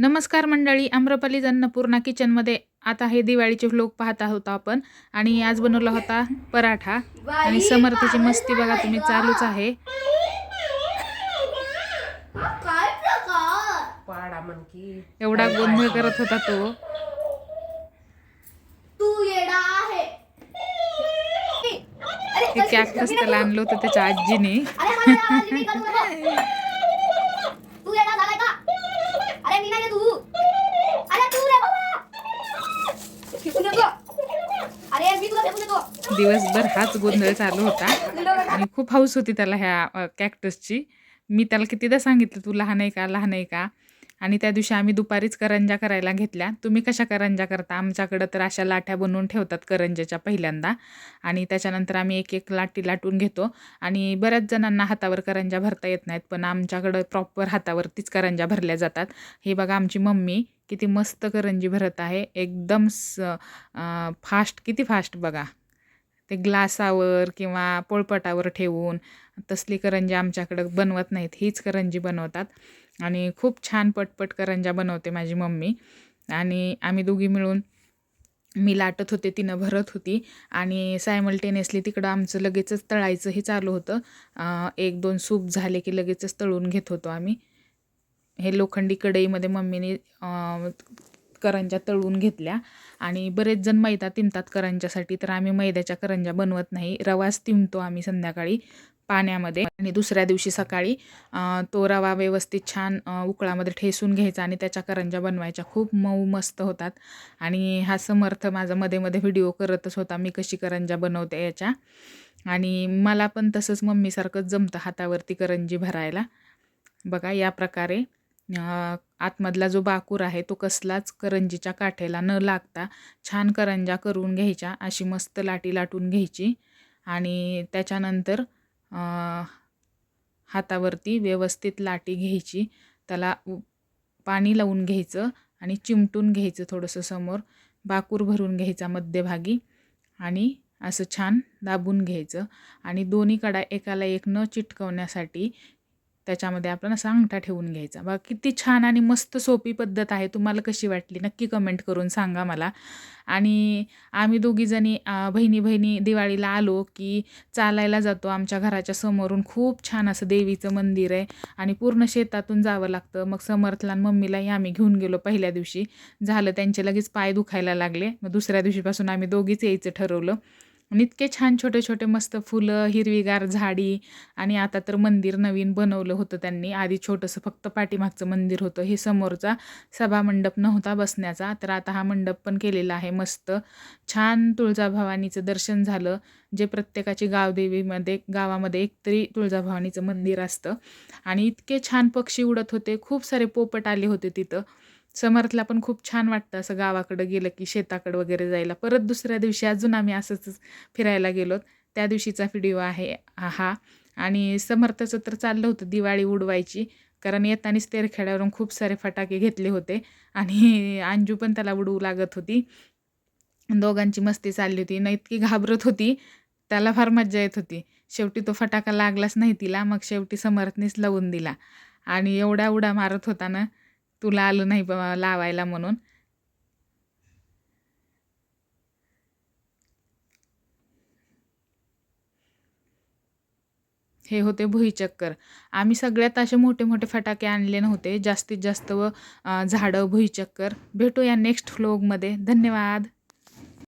नमस्कार मंडळी आम्रपाली अन्नपूर्णा किचनमध्ये. आता हे दिवाळीचे व्लोग पाहत आहोत आपण. आणि आज बनवला होता पराठा. आणि समर्थीची मस्ती बघा तुम्ही चालूच आहे. एवढा गोंधळ करत होता तो. तू येडा आहे. अरे कॅक्टस त्याला आणलं होतं त्याच्या आजीने. दिवसभर हाच गोंधळ चालू होता. आणि खूप हौस होती त्याला ह्या कॅक्टसची मी त्याला कितीदा सांगितलं तू लहान आहे का? लहान आहे का? आणि त्या दिवशी आम्ही दुपारीच करंजा करायला घेतल्या. तुम्ही कशा करंजा करता? आमच्याकडं तर अशा लाट्या बनवून ठेवतात करंजाच्या पहिल्यांदा. आणि त्याच्यानंतर आम्ही एक एक लाटी लाटून घेतो. आणि बऱ्याच जणांना हातावर करंजा भरता येत नाहीत पण आमच्याकडं प्रॉपर हातावरतीच करंजा भरल्या जातात. हे बघा आमची मम्मी किती मस्त करंजी भरत आहे. एकदम स फास्ट किती फास्ट बघा. ते ग्लासावर किंवा पोळपटावर ठेवून तसली करंजी आमच्याकडं बनवत नाहीत. हीच करंजी बनवतात. आणि खूप छान पटपट करंजा बनवते माझी मम्मी. आणि आम्ही दोघी मिळून मी लाटत होते तिनं भरत होती. आणि सायमल्टेनियसली तिकडं आमचं लगेचच तळायचंही चालू होतं. एक दोन सूप झाले की लगेचच तळून घेत होतो आम्ही. हे लोखंडी कढईमध्ये मम्मीने करंजा तळून घेतल्या. आणि बरेच जण मैदा तिमतात करंजासाठी तर आम्ही मैद्याच्या करंजा बनवत नाही. रवाच तिमतो आम्ही संध्याकाळी पाण्यामध्ये. आणि दुसऱ्या दिवशी सकाळी तो रवा व्यवस्थित छान उकळामध्ये ठेसून घ्यायचा आणि त्याच्या करंजा बनवायच्या. खूप मऊ मस्त होतात. आणि हा समर्थ माझा मध्ये मध्ये व्हिडिओ करतच होता मी कशी करंजा बनवते याच्या. आणि मला पण तसंच मम्मीसारखंच जमतं हातावरती करंजी भरायला. बघा या प्रकारे आतमधला जो बाकूर आहे तो कसलाच करंजीच्या काठेला न लागता छान करंजा करून घ्यायच्या अशी मस्त लाटी लाटून घ्यायची आणि त्याच्यानंतर हातावरती व्यवस्थित लाटी घ्यायची. त्याला उ- पाणी लावून घ्यायचं आणि चिमटून घ्यायचं थोडंसं समोर. बाकूर भरून घ्यायचा मध्यभागी आणि असं छान दाबून घ्यायचं. आणि दोन्ही कडा एकाला एक न चिटकवण्यासाठी त्याच्यामध्ये आपण असा अंगठा ठेवून घ्यायचा. बघा किती छान आणि मस्त सोपी पद्धत आहे. तुम्हाला कशी वाटली? नक्की कमेंट करून सांगा मला. आणि आम्ही दोघीजणी बहिणी बहिणी दिवाळीला आलो की चालायला जातो. आमच्या घराच्या समोरून खूप छान असं देवीचं मंदिर आहे आणि पूर्ण शेतातून जावं लागतं. मग समर्थला मम्मीलाही आम्ही घेऊन गेलो पहिल्या दिवशी. झालं त्यांचे लगेच पाय दुखायला लागले. मग दुसऱ्या दिवशीपासून आम्ही दोघीच यायचं ठरवलं. आणि इतके छान छोटे छोटे मस्त फुलं हिरवीगार झाडी आणि आता तर मंदिर नवीन बनवलं होतं त्यांनी. आधी छोटंसं फक्त पाठीमागचं मंदिर होतं. हे समोरचा सभामंडप नव्हता बसण्याचा. तर आता हा मंडप पण केलेला आहे मस्त. छान तुळजाभवानीचं दर्शन झालं जे प्रत्येकाची गावदेवीमध्ये गावामध्ये एकतरी तुळजाभवानीचं मंदिर असतं. आणि इतके छान पक्षी उडत होते. खूप सारे पोपट आले होते तिथं. समर्थला पण खूप छान वाटतं असं गावाकडं गेलं की शेताकडं वगैरे जायला. परत दुसऱ्या दिवशी अजून आम्ही असंच फिरायला गेलो. त्या दिवशीचा व्हिडिओ आहे हा. आणि समर्थचं तर चाललं होतं दिवाळी उडवायची. कारण येतानीच तेरखेड्यावरून खूप सारे फटाके घेतले होते. आणि अंजू पण त्याला उडवू लागत होती. दोघांची मस्ती चालली होती. न इतकी घाबरत होती. त्याला फार मज्जा येत होती. शेवटी तो फटाका लागलाच नाही तिला. मग शेवटी समर्थनीच लावून दिला. आणि एवढ्या उडा मारत होता ना तुला आलं नाही लावायला म्हणून. हे होते भुईचक्कर आम्ही सगळ्यात असे मोठे मोठे फटाके आणले नव्हते. जास्तीत जास्त व झाडं भुईचक्कर भेटूया नेक्स्ट फ्लोगमध्ये धन्यवाद.